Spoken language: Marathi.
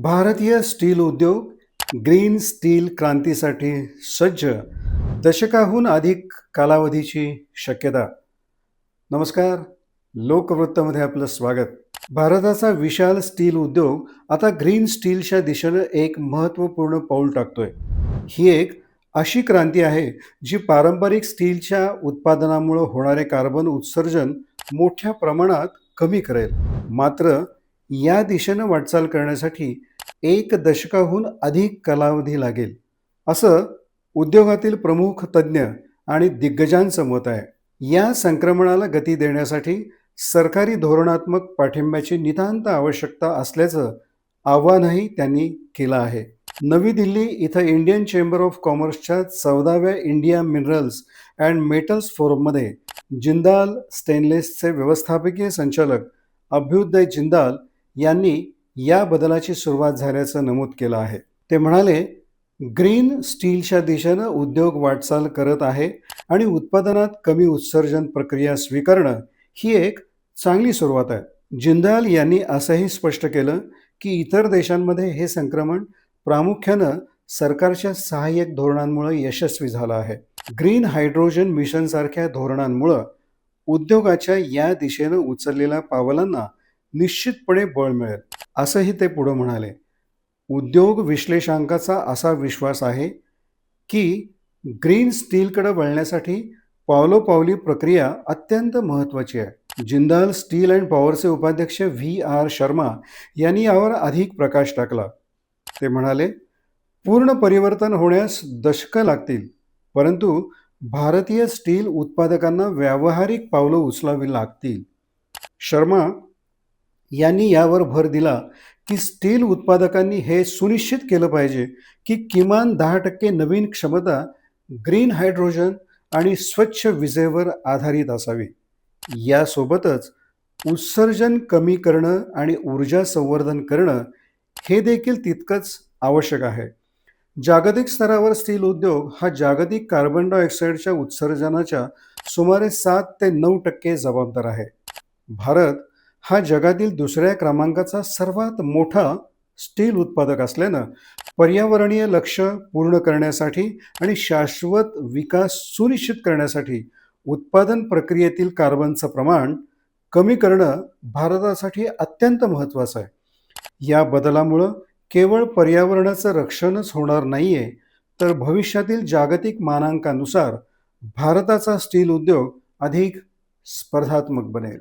भारतीय स्टील उद्योग ग्रीन स्टील क्रांतीसाठी सज्ज दशकाहून अधिक कालावधीची शक्यता. नमस्कार लोकवृत्तामध्ये आपलं स्वागत. भारताचा विशाल स्टील उद्योग आता ग्रीन स्टीलच्या दिशेनं एक महत्त्वपूर्ण पाऊल टाकतोय. ही एक अशी क्रांती आहे जी पारंपरिक स्टीलच्या उत्पादनामुळे होणारे कार्बन उत्सर्जन मोठ्या प्रमाणात कमी करेल. मात्र या दिशेनं वाटचाल करण्यासाठी एक दशकाहून अधिक कालावधी लागेल. असं उद्योगातील प्रमुख तज्ज्ञ आणि दिग्गजांचं मत आहे. या संक्रमणाला गती देण्यासाठी सरकारी धोरणात्मक पाठिंब्याची नितांत आवश्यकता असल्याचं आव्हानही त्यांनी केलं आहे. नवी दिल्ली इथं इंडियन चेंबर ऑफ कॉमर्सच्या चौदाव्या इंडिया मिनरल्स अँड मेटल्स फोरममध्ये जिंदाल स्टेनलेसचे व्यवस्थापकीय संचालक अभ्युदय जिंदाल यांनी या बदलाची सुरुवात झाल्याचं नमूद केलं आहे. ते म्हणाले ग्रीन स्टीलच्या दिशेनं उद्योग वाटचाल करत आहे आणि उत्पादनात कमी उत्सर्जन प्रक्रिया स्वीकारणं ही एक चांगली सुरुवात आहे. जिंदाल यांनी असंही स्पष्ट केलं की इतर देशांमध्ये हे संक्रमण प्रामुख्यानं सरकारच्या सहाय्यक धोरणांमुळे यशस्वी झालं आहे. ग्रीन हायड्रोजन मिशनसारख्या धोरणांमुळं उद्योगाच्या या दिशेनं उचललेल्या पावलांना निश्चितपणे बळ मिळेल. असंही ते पुढं म्हणाले उद्योग विश्लेषांकाचा असा विश्वास आहे की ग्रीन स्टीलकडे वळण्यासाठी पावलोपावली प्रक्रिया अत्यंत महत्त्वाची आहे. जिंदाल स्टील अँड पॉवरचे उपाध्यक्ष व्ही आर शर्मा यांनी यावर अधिक प्रकाश टाकला. ते म्हणाले पूर्ण परिवर्तन होण्यास दशकं लागतील परंतु भारतीय स्टील उत्पादकांना व्यावहारिक पावलं उचलावी लागतील. शर्मा यांनी यावर भर दिला की स्टील उत्पादकांनी हे सुनिश्चित केलं पाहिजे की किमान दहा टक्के नवीन क्षमता ग्रीन हायड्रोजन आणि स्वच्छ विजेवर आधारित असावी. यासोबतच उत्सर्जन कमी करणं आणि ऊर्जा संवर्धन करणं हे देखील तितकंच आवश्यक आहे. जागतिक स्तरावर स्टील उद्योग हा जागतिक कार्बन डायऑक्साईडच्या उत्सर्जनाच्या सुमारे सात ते नऊ टक्के जबाबदार आहे. भारत हा जगातील दुसऱ्या क्रमांकाचा सर्वात मोठा स्टील उत्पादक असल्यानं पर्यावरणीय लक्ष पूर्ण करण्यासाठी आणि शाश्वत विकास सुनिश्चित करण्यासाठी उत्पादन प्रक्रियेतील कार्बनचं प्रमाण कमी करणं भारतासाठी अत्यंत महत्त्वाचं आहे. या बदलामुळं केवळ पर्यावरणाचं रक्षणच होणार नाही आहे तर भविष्यातील जागतिक मानांकानुसार भारताचा स्टील उद्योग अधिक स्पर्धात्मक बनेल.